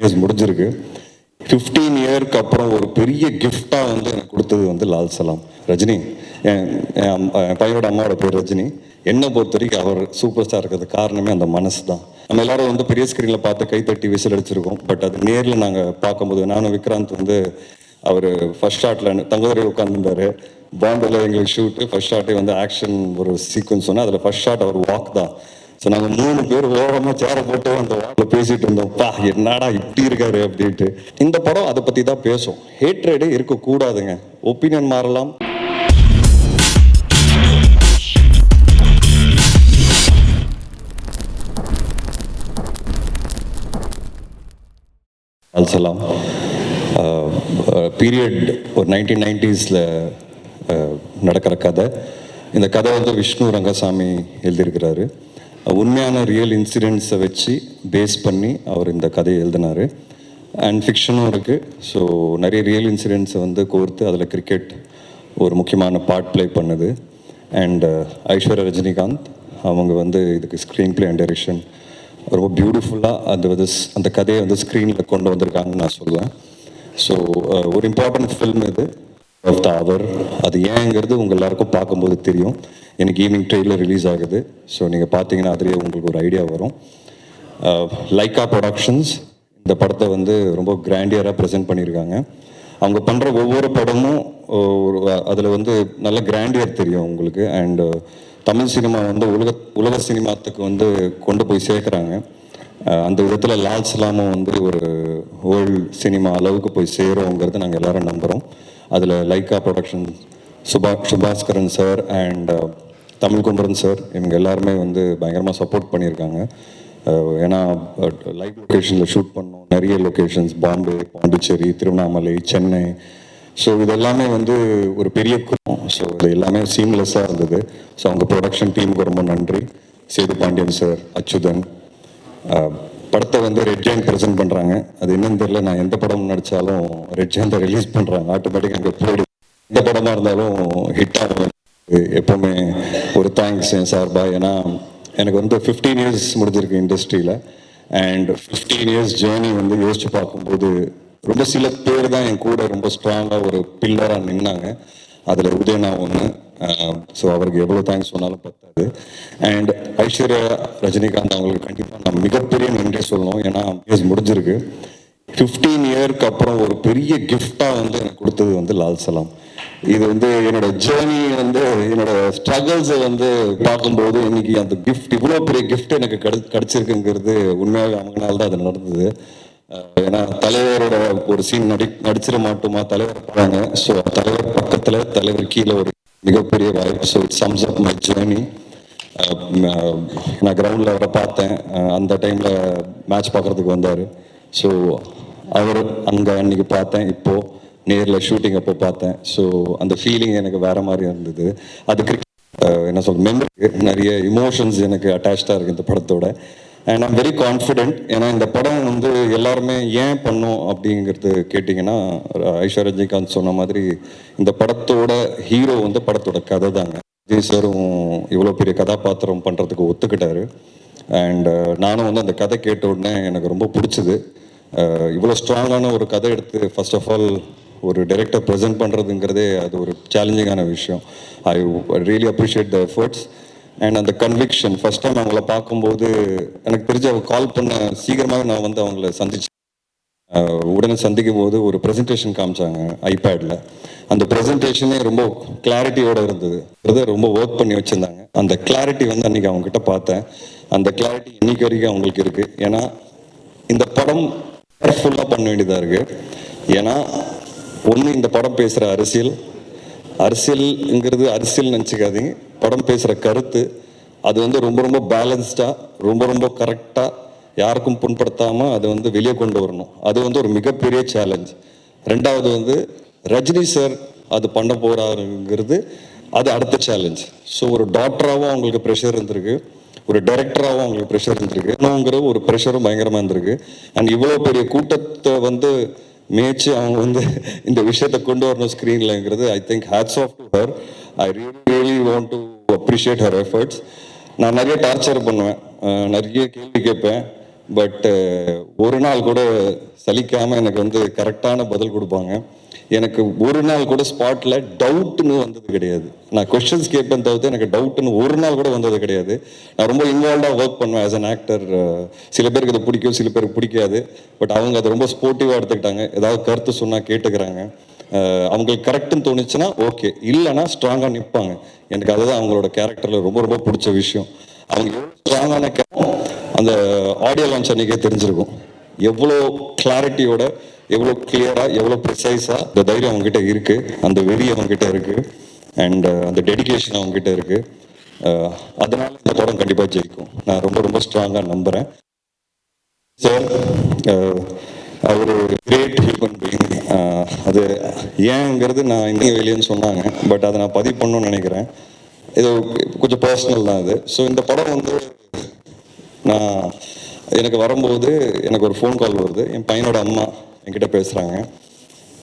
Years முடிஞ்சிருக்கு. Fifteen இயர்க்கு அப்புறம் ஒரு பெரிய கிஃப்டாக வந்து எனக்கு கொடுத்தது வந்து லால் சலாம். ரஜினி என் பையனோட அம்மாவோட பேர் ரஜினி. என்னை பொறுத்த வரைக்கும் அவர் சூப்பர் ஸ்டார் இருக்கிறது காரணமே அந்த மனசு தான் நம்ம எல்லாரும் வந்து பெரிய ஸ்க்ரீனில் பார்த்து கைத்தட்டி விசில் அடிச்சிருக்கோம். பட் அது நேரில் நாங்கள் பார்க்கும்போது நானும் விக்ராந்த் வந்து அவர் ஃபர்ஸ்ட் ஷாட்டில் தங்கதுரை உட்காந்துருந்தாரு பாம்பேல எங்களுக்கு ஷூட்டு ஃபர்ஸ்ட் ஷாட்டே வந்து ஆக்ஷன் ஒரு சீக்வன்ஸ் சொன்னால் அதில் ஃபர்ஸ்ட் ஷாட் அவர் வாக் தான். ஸோ நாங்கள் மூணு பேர் ஓரமாக சேர போட்டு அந்த வாக்கில் பேசிட்டு இருந்தோம். பா என்னடா இப்படி இருக்காரு? அப்படின்ட்டு. இந்த படம் அதை பற்றி தான் பேசும். ஹேட்ரேடு இருக்கக்கூடாதுங்க. ஒப்பீனியன் மாறலாம். அல்சலாம் பீரியட் ஒரு நைன்டீன் நைன்டிஸில் நடக்கிற கதை. இந்த கதை வந்து விஷ்ணு ரங்கசாமி எழுதியிருக்கிறாரு. உண்மையான ரியல் இன்சிடென்ட்ஸை வச்சு பேஸ் பண்ணி அவர் இந்த கதையை எழுதினார். அண்ட் ஃபிக்ஷனும் இருக்குது ஸோ நிறைய ரியல் இன்சிடென்ட்ஸை வந்து கோர்த்து அதில் கிரிக்கெட் ஒரு முக்கியமான பார்ட் ப்ளே பண்ணுது. அண்ட் ஐஸ்வர்யா ரஜினிகாந்த் அவங்க வந்து இதுக்கு ஸ்க்ரீன் ப்ளே அண்ட் டைரக்ஷன் ரொம்ப பியூட்டிஃபுல்லாக அந்த வந்து அந்த கதையை வந்து ஸ்க்ரீனில் கொண்டு வந்திருக்காங்கன்னு நான் சொல்லுவேன். ஸோ ஒரு இம்பார்ட்டன்ட் ஃபில்ம் இது. ஆஃப் த அவர் அது ஏங்கிறது உங்கள் எல்லாருக்கும் பார்க்கும்போது தெரியும். எனக்கு ஈவினிங் ட்ரெயிலர் ரிலீஸ் ஆகுது. ஸோ நீங்கள் பார்த்தீங்கன்னா அதுலேயே உங்களுக்கு ஒரு ஐடியா வரும். Uh, லைக்கா ப்ரொடக்ஷன்ஸ் இந்த படத்தை வந்து ரொம்ப கிராண்டியராக ப்ரெசென்ட் பண்ணியிருக்காங்க. அவங்க பண்ணுற ஒவ்வொரு படமும் uh, ஒரு அதில் வந்து நல்ல கிராண்டியர் தெரியும் உங்களுக்கு. அண்ட் uh, தமிழ் சினிமா வந்து உலக உலக சினிமாத்துக்கு வந்து கொண்டு போய் சேர்க்குறாங்க. அந்த விதத்தில் லால் சலாமும் வந்து ஒரு வேர்ல்டு சினிமா அளவுக்கு போய் சேருங்கிறது நாங்கள் எல்லாரும் நம்புகிறோம் அதில் Lyca production Subha Subaskaran sir and Tamil Kumaran sir. இவங்க எல்லாருமே வந்து பயங்கரமாக சப்போர்ட் பண்ணியிருக்காங்க. ஏன்னா லைவ் லொக்கேஷனில் ஷூட் பண்ணோம். நிறைய லொக்கேஷன்ஸ் பாம்பே பாண்டிச்சேரி திருவண்ணாமலை சென்னை. ஸோ இது எல்லாமே வந்து ஒரு பெரிய குடும்பம். ஸோ இது எல்லாமே சீம்லெஸ்ஸாக இருந்தது. ஸோ அவங்க ப்ரொடக்ஷன் டீமுக்கு ரொம்ப நன்றி. சேது பாண்டியன் சார் அச்சுதன். படத்தை வந்து ரெட் ஜெயின் ப்ரெசென்ட் பண்ணுறாங்க அது என்னன்னு தெரியல. நான் எந்த படம் நடித்தாலும் ரெட் ஜெயின் தான் ரிலீஸ் பண்ணுறாங்க ஆட்டோமேட்டிக் அங்கே போயிடும் எந்த படமாக இருந்தாலும் ஹிட் ஆகும் எப்போவுமே ஒரு தேங்க்ஸ் என் சார்பா. ஏன்னா எனக்கு வந்து ஃபிஃப்டீன் இயர்ஸ் முடிஞ்சிருக்கு இண்டஸ்ட்ரியில் அண்ட் ஃபிஃப்டீன் இயர்ஸ் ஜேர்னி வந்து யோசிச்சு பார்க்கும்போது ரொம்ப சில பேர் தான் என் கூட ரொம்ப ஸ்ட்ராங்காக ஒரு பில்லராக நின்னாங்க. அதில் உதயனா ஒன்று ஸோ அவருக்கு எவ்வளோ தேங்க்ஸ் சொன்னாலும் பத்தாது. அண்ட் ஐஸ்வர்யா ரஜினிகாந்த் அவங்களுக்கு கண்டிப்பாக நான் மிகப்பெரிய நன்றி சொல்லணும். ஏன்னா இயர்ஸ் முடிஞ்சிருக்கு. ஃபிஃப்டீன் இயர்க்கு அப்புறம் ஒரு பெரிய கிஃப்டாக வந்து எனக்கு கொடுத்தது வந்து லால் சலாம். இது வந்து என்னோட ஜேர்னி வந்து என்னோட ஸ்ட்ரகிள்ஸை வந்து பார்க்கும்போது இன்னைக்கு அந்த கிஃப்ட் இவ்வளோ பெரிய கிஃப்ட் எனக்கு கிடை கிடைச்சிருக்குங்கிறது உண்மையாக அவங்களால தான் அது நடந்தது. ஏன்னா தலைவரோட ஒரு சீன் நடி நடிச்சிட மாட்டோமா? தலைவர் போறாங்க. ஸோ தலைவர் பக்கத்தில் தலைவர் கீழே ஒரு மிகப்பெரிய வாய்ப்பு so it sums up my journey நான் கிரவுண்டில் அவரை பார்த்தேன். அந்த டைமில் மேட்ச் பார்க்குறதுக்கு வந்தார். ஸோ அவர் அங்கே அன்னைக்கு பார்த்தேன். இப்போது நேரில் ஷூட்டிங் அப்போ பார்த்தேன். ஸோ அந்த ஃபீலிங் எனக்கு வேற மாதிரி இருந்தது. அது என்ன சொல் மெமரி நிறைய இமோஷன்ஸ் எனக்கு அட்டாச்சாக இருக்குது இந்த படத்தோட. அண்ட் ஐம் வெரி கான்ஃபிடென்ட் ஏன்னா இந்த படம் வந்து எல்லாருமே ஏன் பண்ணோம் அப்படிங்கிறது கேட்டிங்கன்னா ஐஸ்வர்யா ரஜினிகாந்த் சொன்ன மாதிரி இந்த படத்தோட ஹீரோ வந்து படத்தோட கதை தாங்க. விஜய் சாரும் இவ்வளோ பெரிய கதாபாத்திரம் பண்ணுறதுக்கு ஒத்துக்கிட்டாரு. அண்ட் நானும் வந்து அந்த கதை கேட்ட உடனே எனக்கு ரொம்ப பிடிச்சது. இவ்வளோ ஸ்ட்ராங்கான ஒரு கதை எடுத்து ஃபர்ஸ்ட் ஆஃப் ஆல் ஒரு டைரக்டர் ப்ரெசென்ட் பண்ணுறதுங்கிறதே அது ஒரு சேலஞ்சிங்கான விஷயம். I really appreciate the efforts and அந்த கன்விக்ஷன் ஃபர்ஸ்ட் டைம் அவங்கள பார்க்கும்போது எனக்கு தெரிஞ்சு அவங்க கால் பண்ண சீக்கிரமாக நான் வந்து அவங்கள சந்திச்சு உடனே சந்திக்கும் போது ஒரு ப்ரெசன்டேஷன் காமிச்சாங்க ஐபேடில் அந்த ப்ரெசன்டேஷனே ரொம்ப கிளாரிட்டியோட இருந்தது. ரொம்ப ஒர்க் பண்ணி வச்சுருந்தாங்க. அந்த கிளாரிட்டி வந்து அன்றைக்கி அவங்ககிட்ட பார்த்தேன். அந்த கிளாரிட்டி இன்னைக்கு வரைக்கும் அவங்களுக்கு இருக்குது ஏன்னா இந்த படம் கேர்ஃபுல்லாக பண்ண வேண்டியதாக இருக்குது ஏன்னா ஒன்று இந்த படம் பேசுகிற அரசியல். அரசியல்ங்கிறது அரசியல் நினச்சிக்காதீங்க. படம் பேசுகிற கருத்து அது வந்து ரொம்ப ரொம்ப பேலன்ஸ்டாக ரொம்ப ரொம்ப கரெக்டாக யாருக்கும் புண்படுத்தாமல் அதை வந்து வெளியே கொண்டு வரணும். அது வந்து ஒரு மிகப்பெரிய சேலஞ்ச் ரெண்டாவது வந்து ரஜினி சார் அது பண்ண போகிறாருங்கிறது அது அடுத்த சேலஞ்ச் ஸோ ஒரு டாக்டராகவும் அவங்களுக்கு ப்ரெஷர் இருந்திருக்கு. ஒரு டைரக்டராகவும் அவங்களுக்கு ப்ரெஷர் இருந்திருக்கு. இன்னுங்கிற ஒரு ப்ரெஷரும் பயங்கரமாக இருந்திருக்கு. அண்ட் இவ்வளோ பெரிய கூட்டத்தை வந்து மேய்ச்சி அவங்க வந்து இந்த விஷயத்தை கொண்டு வரணும் ஸ்க்ரீன்லங்கிறது I think hats off to her I really really want to appreciate her efforts நான் நிறைய டார்ச்சர் பண்ணுவேன். நிறைய கேள்வி கேட்பேன். பட் ஒரு நாள் கூட சலிக்காமல் எனக்கு வந்து கரெக்டான பதில் கொடுப்பாங்க. எனக்கு ஒரு நாள் கூட ஸ்பாட்டில் டவுட்னு வந்தது கிடையாது. நான் கொஷின்ஸ் கேட்பேன் தவிர்த்து எனக்கு டவுட்னு ஒரு நாள் கூட வந்தது கிடையாது. நான் ரொம்ப இன்வால்வாக ஒர்க் பண்ணுவேன் ஆஸ் அன் ஆக்டர் சில பேருக்கு அது பிடிக்கும் சில பேருக்கு பிடிக்காது. பட் அவங்க அதை ரொம்ப ஸ்போர்ட்டிவாக எடுத்துக்கிட்டாங்க. ஏதாவது கருத்து சொன்னால் கேட்டுக்கிறாங்க. அவங்களுக்கு கரெக்டுன்னு தோணுச்சுன்னா ஓகே இல்லைன்னா ஸ்ட்ராங்காக நிற்பாங்க எனக்கு அதுதான் அவங்களோட கேரக்டரில் ரொம்ப ரொம்ப பிடிச்ச விஷயம். அவங்க எவ்வளோ ஸ்ட்ராங்கான அந்த ஆடியோ லான்ச் அன்றைக்கே தெரிஞ்சிருக்கும். எவ்வளோ கிளாரிட்டியோட எவ்வளோ கிளியராக எவ்வளோ ப்ரிசைஸாக இந்த தைரியம் அவங்ககிட்ட இருக்குது அந்த வெறி அவங்ககிட்ட இருக்குது அண்ட் uh, அந்த டெடிகேஷன் அவங்ககிட்ட இருக்குது uh, அதனால இந்த படம் கண்டிப்பாக ஜெயிக்கும். நான் ரொம்ப ரொம்ப ஸ்ட்ராங்காக நம்புகிறேன் சார் அவர் கிரேட் ஹியூமன் பீயிங் அது ஏங்கிறது நான் இன்னும் வெளியேன்னு சொன்னாங்க. பட் அதை நான் பதிவு பண்ணணும்னு நினைக்கிறேன். இது கொஞ்சம் பர்சனல் தான் அது. ஸோ இந்த படம் வந்து நான் எனக்கு வரும்போது எனக்கு ஒரு ஃபோன் கால் வருது. என் பையனோட அம்மா. என்கிட்ட பேசுகிறாங்க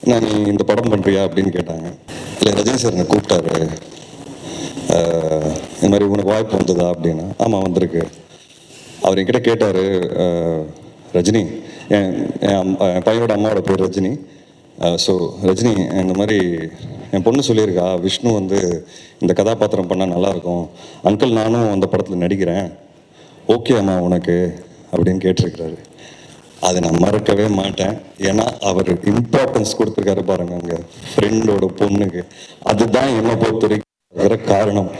நான் நீ இந்த படம் பண்ணுறியா அப்படின்னு கேட்டாங்க. இல்லை ரஜினி சார் என்னை கூப்பிட்டாரு? இந்த மாதிரி உனக்கு வாய்ப்பு வந்ததா அப்படின்னா. ஆமாம் வந்திருக்கு. அவர் என்கிட்ட கேட்டார் ரஜினி என் என் அம்- என் பையனோட அம்மாவோட பேர் ரஜினி. ஸோ ரஜினி இந்த மாதிரி என் பொண்ணு சொல்லியிருக்கா விஷ்ணு வந்து இந்த கதாபாத்திரம் பண்ணால் நல்லாயிருக்கும். அங்கிள் நானும் அந்த படத்தில் நடிக்கிறேன். ஓகே அம்மா உனக்கு அப்படின்னு கேட்டிருக்கிறாரு. அதை நான் மறக்கவே மாட்டேன். ஏன்னா அவர் இம்பார்ட்டன்ஸ் கொடுத்துருக்காரு பாருங்க அங்கே. ஃப்ரெண்டோட பொண்ணுக்கு. அதுதான் என்னை பொறுத்த வரைக்கும் காரணம்.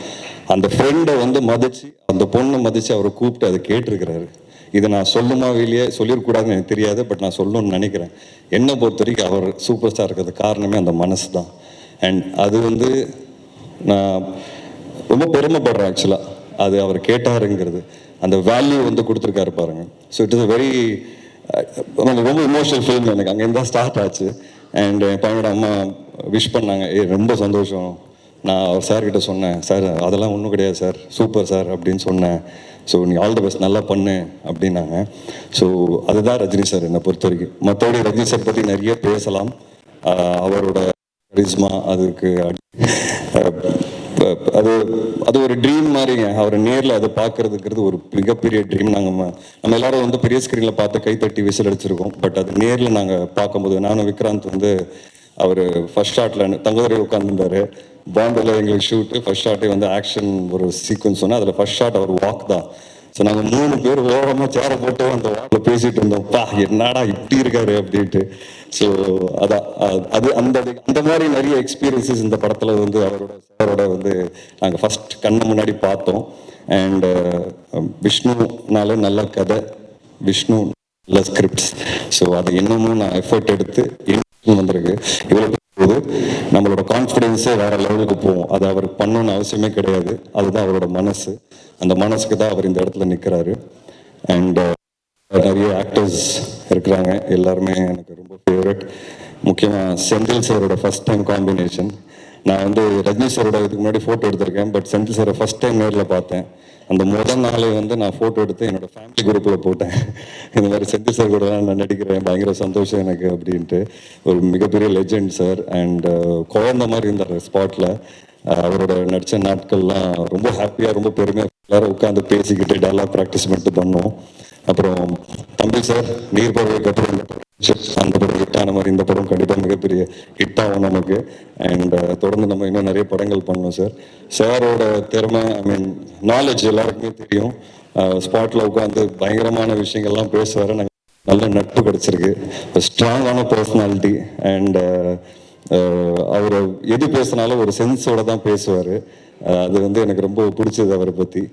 அந்த ஃப்ரெண்டை வந்து மதிச்சு அந்த பொண்ணை மதிச்சு அவரை கூப்பிட்டு அதை கேட்டிருக்கிறாரு. இதை நான் சொல்லுமா வெளியே சொல்லிடக்கூடாதுன்னு எனக்கு தெரியாது பட் நான் சொல்லணும்னு நினைக்கிறேன். என்னை பொறுத்த வரைக்கும் அவர் சூப்பர் ஸ்டார் இருக்கிறது காரணமே அந்த மனசு தான். அண்ட் அது வந்து நான் ரொம்ப பெருமைப்படுறேன் ஆக்சுவலாக அது அவர் கேட்டாருங்கிறது. அந்த வேல்யூ வந்து கொடுத்துருக்காரு பாருங்க. So it is a very ரொம்ப இமோஷனல் ஃபிலிம் எனக்கு அங்கேருந்து தான் ஸ்டார்ட் ஆச்சு. அண்ட் என் பையனோட அம்மா விஷ் பண்ணாங்க. ஏ ரொம்ப சந்தோஷம். நான் அவர் சார்கிட்ட சொன்னேன். சார் அதெல்லாம் ஒன்றும் கிடையாது சார் சூப்பர் சார் அப்படின்னு சொன்னேன். ஸோ நீ ஆல் த பெஸ்ட் நல்லா பண்ணு அப்படின்னாங்க. ஸோ அதுதான் ரஜினி சார் என்னை பொறுத்த வரைக்கும் மற்றபடி ரஜினி சார் பற்றி நிறைய பேசலாம். அவரோட கரிஸ்மா அதுக்கு அது அது ஒரு ட்ரீம் மாதிரிங்க. அவர் நேரில் அதை பார்க்கறதுங்கிறது ஒரு மிகப்பெரிய ட்ரீம் நாங்கள் நம்ம எல்லாரும் வந்து பெரிய ஸ்க்ரீனில் பார்த்து கைத்தட்டி விசில் அடிச்சிருக்கோம். பட் அது நேரில் நாங்கள் பார்க்கும்போது நானும் விக்ராந்த் வந்து அவர் ஃபர்ஸ்ட் ஷாட்டில் தங்கதுரை உட்காந்துருந்தாரு பாம்பேல எங்களுக்கு ஷூட்டு ஃபர்ஸ்ட் ஷாட்டே வந்து ஆக்ஷன் ஒரு சீக்வன்ஸ் சொன்னால் அதில் ஃபர்ஸ்ட் ஷாட் அவர் வாக் தான். ஸோ நாங்கள் மூணு பேர் ஓரமாக சேர போட்டு அந்த வாட்டில் பேசிட்டு இருந்தோம். பா என்னடா இப்படி இருக்காரு அப்படின்ட்டு. ஸோ அதான் அது அந்த அந்த மாதிரி நிறைய எக்ஸ்பீரியன்சஸ் இந்த படத்தில் வந்து அவரோட சாரோட வந்து நாங்கள் ஃபஸ்ட் கண்ணு முன்னாடி பார்த்தோம். அண்ட் விஷ்ணுனால நல்ல கதை. விஷ்ணு நல்ல ஸ்கிரிப்ட்ஸ் ஸோ அது இன்னமும் நான் எஃபர்ட் எடுத்து இன்னும் வந்திருக்கு. இவ்வளோ போது நம்மளோட கான்ஃபிடென்ஸே வேற லெவலுக்கு போவோம் அது அவர் பண்ணணும்னு அவசியமே கிடையாது. அதுதான் அவரோட மனசு. அந்த மனசுக்கு தான் அவர் இந்த இடத்துல நிற்கிறாரு அண்ட் uh, நிறைய ஆக்டர்ஸ் இருக்கிறாங்க. எல்லாருமே எனக்கு ரொம்ப ஃபேவரட் முக்கியமாக செந்தில் சாரோட ஃபஸ்ட் டைம் காம்பினேஷன் நான் வந்து ரஜினி சாரோட இதுக்கு முன்னாடி ஃபோட்டோ எடுத்திருக்கேன். பட் செந்தில் சாரை ஃபஸ்ட் டைம் நேரில் பார்த்தேன். அந்த முதல் நாளே வந்து நான் ஃபோட்டோ எடுத்து என்னோட ஃபேமிலி குரூப்பில் போட்டேன். இந்த மாதிரி செட்டி சார் கூட நான் நடிக்கிறேன். பயங்கர சந்தோஷம் எனக்கு அப்படின்ட்டு. ஒரு மிகப்பெரிய லெஜெண்ட் சார் அண்ட் குழந்த மாதிரி இருந்தார் ஸ்பாட்டில் uh, அவரோட நடித்த நாட்கள்லாம் ரொம்ப ஹாப்பியாக ரொம்ப பெருமையாக எல்லாரும் உட்காந்து பேசிக்கிட்டு டயலாக் ப்ராக்டிஸ் மட்டும் பண்ணோம் அப்புறம் தம்பி சார் நீர் பறவைக்கு அப்புறம் அந்த படம் ஹிட் ஆன மாதிரி இந்த படம் கண்டிப்பாக மிகப்பெரிய ஹிட் ஆகும் நமக்கு. அண்ட் uh, தொடர்ந்து நம்ம இன்னும் நிறைய படங்கள் பண்ணோம் சார் சாரோட திறமை ஐ மீன் நாலேஜ் எல்லாருக்குமே தெரியும். Uh, ஸ்பாட்டில் உட்காந்து பயங்கரமான விஷயங்கள்லாம் பேசுவார். நாங்கள் நல்ல நட்பு கிடச்சிருக்கு. ஸ்ட்ராங்கான பர்சனாலிட்டி அண்ட் அவர் எது பேசினாலும் ஒரு சென்ஸோட தான் பேசுவார். Uh, அது வந்து எனக்கு ரொம்ப பிடிச்சது அவரை பற்றி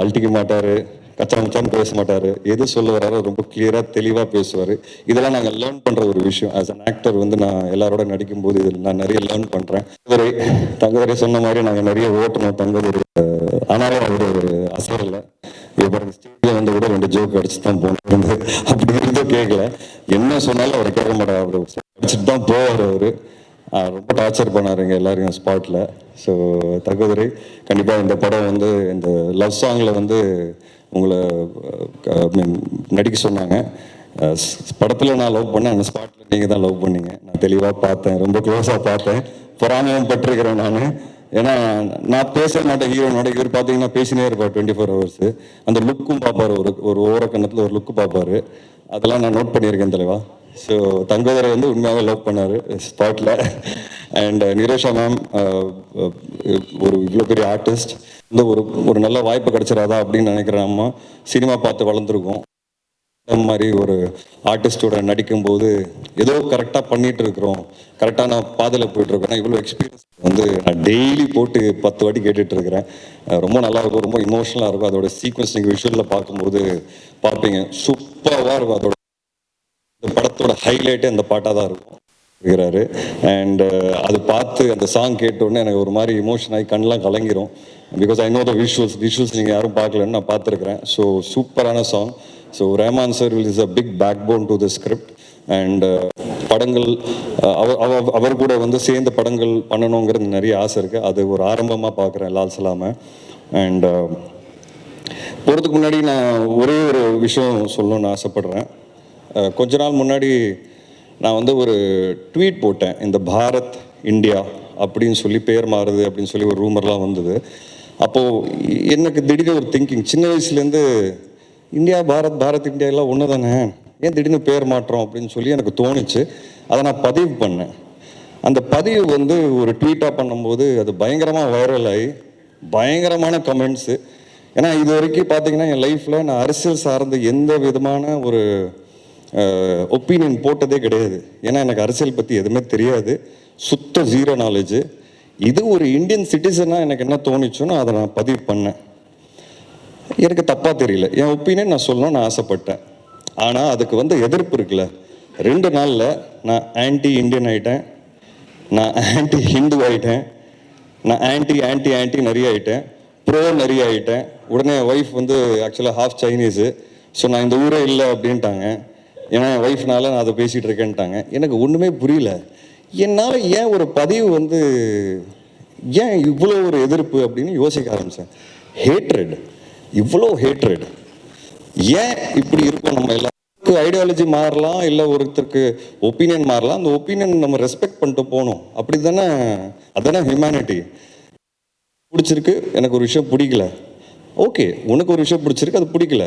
அழட்டிக்க மாட்டார். கச்சா மச்சான்னு பேச மாட்டார். எது சொல்ல வராரோ ரொம்ப கிளியராக தெளிவாக பேசுவார். இதெல்லாம் நாங்கள் லேர்ன் பண்ணுற ஒரு விஷயம். ஆஸ் அன் ஆக்டர் வந்து நான் எல்லாரோட நடிக்கும்போது இதில் நான் நிறைய லேர்ன் பண்ணுறேன் தங்கதுரை தங்கதுரை சொன்ன மாதிரி நாங்கள் நிறைய ஓட்டணும் தங்கதுரை ஆனாலும் அவர் அசரலை. இப்போ ஸ்டேஜில் வந்து கூட ரெண்டு ஜோக் அடிச்சு தான் போனோம் அப்படி இருந்தும் கேட்கல என்ன சொன்னாலும் அவர் கேட்க மாட்டார். அவர் அடிச்சுட்டு தான் போவார் அவர். ரொம்ப டார்ச்சர் பண்ணாருங்க எல்லாரையும் ஸ்பாட்டில் ஸோ தகுதிரை கண்டிப்பாக இந்த படம் வந்து இந்த லவ் சாங்கில் வந்து உங்களை ஐ மீன் நடிக்க சொன்னாங்க. படத்தில் நான் லவ் பண்ணேன் அந்த ஸ்பாட்டில் நீங்கள் தான் லவ் பண்ணீங்க. நான் தெளிவாக பார்த்தேன் ரொம்ப க்ளோஸாக பார்த்தேன். பொறாமையும் பட்டிருக்கிறேன் நான். ஏன்னா நான் பேச மாட்டேன் ஹீரோனோட இவர் பார்த்தீங்கன்னா பேசினே இருப்பார் டுவெண்ட்டி ஃபோர் ஹவர்ஸ் அந்த லுக்கும் பார்ப்பார் ஒரு ஒரு ஓரக்கணத்தில் ஒரு லுக்கு பார்ப்பாரு. அதெல்லாம் நான் நோட் பண்ணியிருக்கேன் தலைவா. ஸோ தங்கோதரை வந்து உண்மையாகவே லவ் பண்ணார் ஸ்பாட்டில் அண்ட் நிரேஷா மேம் ஒரு இவ்வளோ பெரிய ஆர்டிஸ்ட் இந்த ஒரு ஒரு நல்ல வாய்ப்பு கிடைச்சிடாதா அப்படின்னு நினைக்கிறேன் அம்மா சினிமா பார்த்து வளர்ந்துருக்கோம். இந்த மாதிரி ஒரு ஆர்டிஸ்டோட நடிக்கும்போது ஏதோ கரெக்டாக பண்ணிட்டு இருக்கிறோம் கரெக்டான பாதையில் போயிட்டு இருக்கேன் இவ்வளோ எக்ஸ்பீரியன்ஸ் வந்து நான் டெய்லி போட்டு பத்து வாட்டி கேட்டுட்டு இருக்கிறேன் ரொம்ப நல்லா இருக்கும். ரொம்ப இமோஷனலாக இருக்கும். அதோட சீக்வன்ஸ் நீங்கள் விஷுவலில் பார்க்கும்போது பார்ப்பீங்க. சூப்பராக இருக்கும். அதோட இந்த படத்தோட ஹைலைட்டே அந்த பாட்டாக தான் இருக்கும். இருக்கிறாரு. அண்ட் அது பார்த்து அந்த சாங் கேட்டோடனே எனக்கு ஒரு மாதிரி இமோஷன் ஆகி கண்ணெலாம் கலங்கிரும். Because I know the visuals visuals நீங்கள் யாரும் பார்க்கலன்னு நான் பார்த்துருக்குறேன். ஸோ சூப்பரான song so Rahman sir is a big backbone to the script and படங்கள் uh, அவர் அவர் அவர் கூட வந்து சேர்ந்து படங்கள் பண்ணணுங்கிறது நிறைய ஆசை இருக்குது அது ஒரு ஆரம்பமாக பார்க்குறேன் லால் சலாமை. அண்ட் uh, போகிறதுக்கு முன்னாடி நான் ஒரே ஒரு விஷயம் சொல்லணும்னு ஆசைப்பட்றேன். Uh, கொஞ்ச நாள் முன்னாடி நான் வந்து ஒரு ட்வீட் போட்டேன் இந்த பாரத் இந்தியா அப்படின்னு சொல்லி பேர் மாறுது அப்படின்னு சொல்லி ஒரு ரூமர்லாம் வந்தது. அப்போது எனக்கு திடீர்னு ஒரு திங்கிங் சின்ன வயசுலேருந்து இந்தியா பாரத் பாரத் இந்தியா எல்லாம் ஒன்று தானே ஏன் திடீர்னு பேர் மாற்றம் அப்படின்னு சொல்லி எனக்கு தோணுச்சு. அதை நான் பதிவு பண்ணேன். அந்த பதிவு வந்து ஒரு ட்வீட்டாக பண்ணும்போது அது பயங்கரமாக வைரல் ஆகி பயங்கரமான கமெண்ட்ஸு ஏன்னா இது வரைக்கும் பார்த்தீங்கன்னா என் லைஃப்பில் நான் அரசியல் சார்ந்த எந்த விதமான ஒரு ஒப்பீனியன் போட்டதே கிடையாது. ஏன்னா எனக்கு அரசியல் பற்றி எதுவுமே தெரியாது. சுத்த ஜீரோ நாலேஜு இது ஒரு இந்தியன் சிட்டிசனாக எனக்கு என்ன தோணுச்சுன்னு அதை நான் பதிவு பண்ணேன். எனக்கு தப்பாக தெரியல. என் ஒப்பீனியன் நான் சொல்லணும்னு நான் ஆசைப்பட்டேன். ஆனால் அதுக்கு வந்து எதிர்ப்பு இருக்குல்ல. ரெண்டு நாளில் நான் ஆன்டி இந்தியன் ஆயிட்டேன். நான் ஆன்டி ஹிந்து ஆயிட்டேன். நான் ஆன்டி ஆன்டி ஆன்டி நிறைய ஆயிட்டேன். ப்ரோ நிறைய ஆயிட்டேன். உடனே ஒய்ஃப் வந்து ஆக்சுவலாக ஹாஃப் சைனீஸு ஸோ நான் இந்த ஊரே இல்லை அப்படின்ட்டாங்க. ஏன்னா என் ஒய்ஃப்னால நான் அதை பேசிகிட்டு இருக்கேன்ட்டாங்க. எனக்கு ஒன்றுமே புரியல. என்னால் ஏன் ஒரு பதிவு வந்து ஏன் இவ்வளோ ஒரு எதிர்ப்பு அப்படின்னு யோசிக்க ஆரம்பித்தேன் ஹேட்ரட் இவ்வளோ ஹேட்ரட் ஏன் இப்படி இருக்கும் நம்ம எல்லாருக்கும் ஐடியாலஜி மாறலாம் இல்லை ஒருத்தருக்கு ஒப்பீனியன் மாறலாம். அந்த ஒப்பீனியன் நம்ம ரெஸ்பெக்ட் பண்ணிட்டு போகணும். அப்படி தானே அதானே ஹியூமனிட்டி பிடிச்சிருக்கு? எனக்கு ஒரு விஷயம் பிடிக்கல. ஓகே உனக்கு ஒரு விஷயம் பிடிச்சிருக்கு அது பிடிக்கல.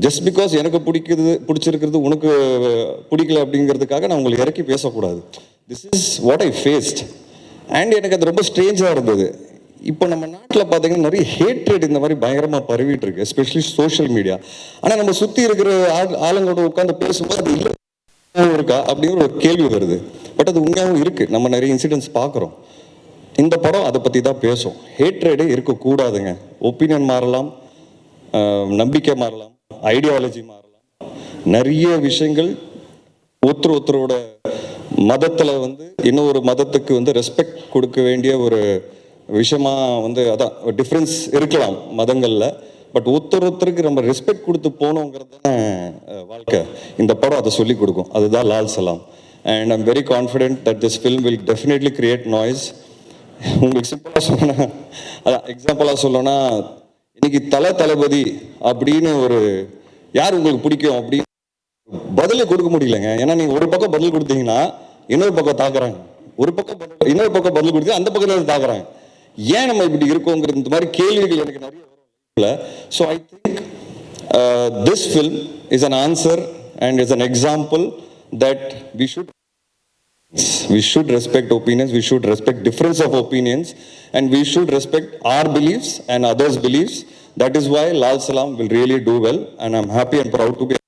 ஜஸ்ட் பிகாஸ் எனக்கு பிடிக்கிறது பிடிச்சிருக்கிறது உனக்கு பிடிக்கல அப்படிங்கிறதுக்காக நான் உங்களை இறக்கி பேசக்கூடாது. This is what I faced and எனக்கு அது ரொம்ப ஸ்ட்ரேஞ்சாக இருந்தது. இப்போ நம்ம நாட்டில் பார்த்தீங்கன்னா நிறைய ஹேட்ரேட் இந்த மாதிரி பயங்கரமாக பரவிட்டு இருக்கு எஸ்பெஷலி சோஷியல் மீடியா ஆனால் நம்ம சுற்றி இருக்கிற ஆள் ஆளுங்களோட உட்காந்து பேசும்போது அது இல்லை. இருக்கா? அப்படிங்கிற ஒரு கேள்வி வருது. பட் அது உண்மையாகவும் இருக்கு. நம்ம நிறைய இன்சிடென்ட்ஸ் பார்க்குறோம் இந்த படம் அதை பற்றி தான் பேசும். ஹேட்ரேடே இருக்கக்கூடாதுங்க. ஒப்பீனியன் மாறலாம். நம்பிக்கை மாறலாம். ஐடியாலஜி மாறலாம். நிறைய விஷயங்கள் ஒருத்தர் ஒருத்தரோட மதத்தில் வந்து இன்னொரு மதத்துக்கு வந்து ரெஸ்பெக்ட் கொடுக்க வேண்டிய ஒரு விஷயமா வந்து அதான் டிஃப்ரென்ஸ் இருக்கலாம் மதங்களில். பட் ஒருத்தர் ஒருத்தருக்கு நம்ம ரெஸ்பெக்ட் கொடுத்து போகணுங்கிறது தான் வாழ்க்கை. இந்த படம் அதை சொல்லி கொடுக்கும். அதுதான் Lal Salaam. And I'm very confident that this film will definitely create noise உங்களுக்கு சிம்பிளாக சொல்லணும்னா அதான் எக்ஸாம்பிளாக சொல்லணும்னா இன்னைக்கு தல தளபதி அப்படின்னு ஒரு யார் உங்களுக்கு பிடிக்கும் அப்படின்னு பதிலே கொடுக்க முடியலங்க. ஏன்னா நீங்கள் ஒரு பக்கம் பதில் கொடுத்தீங்கன்னா இன்னொரு பக்கம் தாக்குறாங்க. ஒரு பக்கம் இன்னொரு பக்கம் பதில் கொடுத்து அந்த பக்கத்துல தாக்குறாங்க. ஏன் நம்ம இப்படி இருக்கோங்கிற இந்த மாதிரி கேள்விகள் எனக்கு நிறைய வரும் so I think this film is an answer and is an example that we should we should respect opinions we should respect difference of opinions and we should respect our beliefs and others beliefs that is why lal salam will really do well and i'm happy and proud to be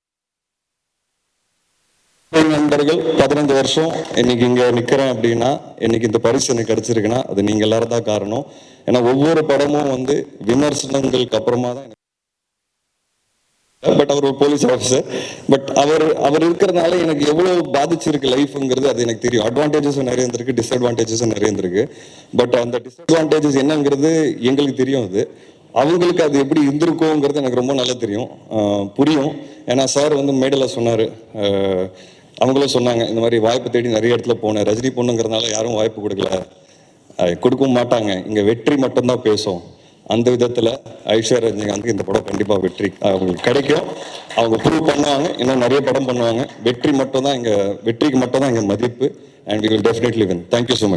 நண்பர்கள் பதினஞ்சு வருஷம் இன்னைக்கு இங்கே நிற்கிறேன் அப்படின்னா இன்னைக்கு இந்த பரிசு எனக்கு கிடைச்சிருக்குன்னா அது நீங்கள் எல்லாரும் தான் காரணம். ஏன்னா ஒவ்வொரு படமும் வந்து விமர்சனங்களுக்கு அப்புறமா தான் எனக்கு பட் அவர் ஒரு போலீஸ் ஆஃபீஸர் பட் அவர் அவர் இருக்கிறதுனால எனக்கு எவ்வளவு பாதிச்சிருக்கு லைஃப்ங்கிறது அது எனக்கு தெரியும். அட்வான்டேஜஸும் நிறைய இருந்திருக்கு டிஸ்அட்வான்டேஜஸும் நிறைய இருந்திருக்கு. பட் அந்த டிஸ்அட்வான்டேஜஸ் என்னங்கிறது எங்களுக்கு தெரியும் அது. அவங்களுக்கு அது எப்படி இருந்திருக்கோங்கிறது எனக்கு ரொம்ப நல்லா தெரியும். புரியும். ஏன்னா சார் வந்து மேடையில் சொன்னார். அவங்களும் சொன்னாங்க இந்த மாதிரி வாய்ப்பு தேடி நிறைய இடத்துல போனேன். ரஜினி பொண்ணுங்கிறதுனால யாரும் வாய்ப்பு கொடுக்கல. கொடுக்கவும் மாட்டாங்க. இங்கே வெற்றி மட்டும்தான் பேசும். அந்த விதத்தில் ஐஸ்வர்யா ரஜினிகாந்த் இந்த படம் கண்டிப்பாக வெற்றி அவங்களுக்கு கிடைக்கும். அவங்க ப்ரூவ் பண்ணுவாங்க. இன்னும் நிறைய படம் பண்ணுவாங்க. வெற்றி மட்டும் தான் வெற்றிக்கு மட்டும் தான் மதிப்பு. And we will definitely win thank you so much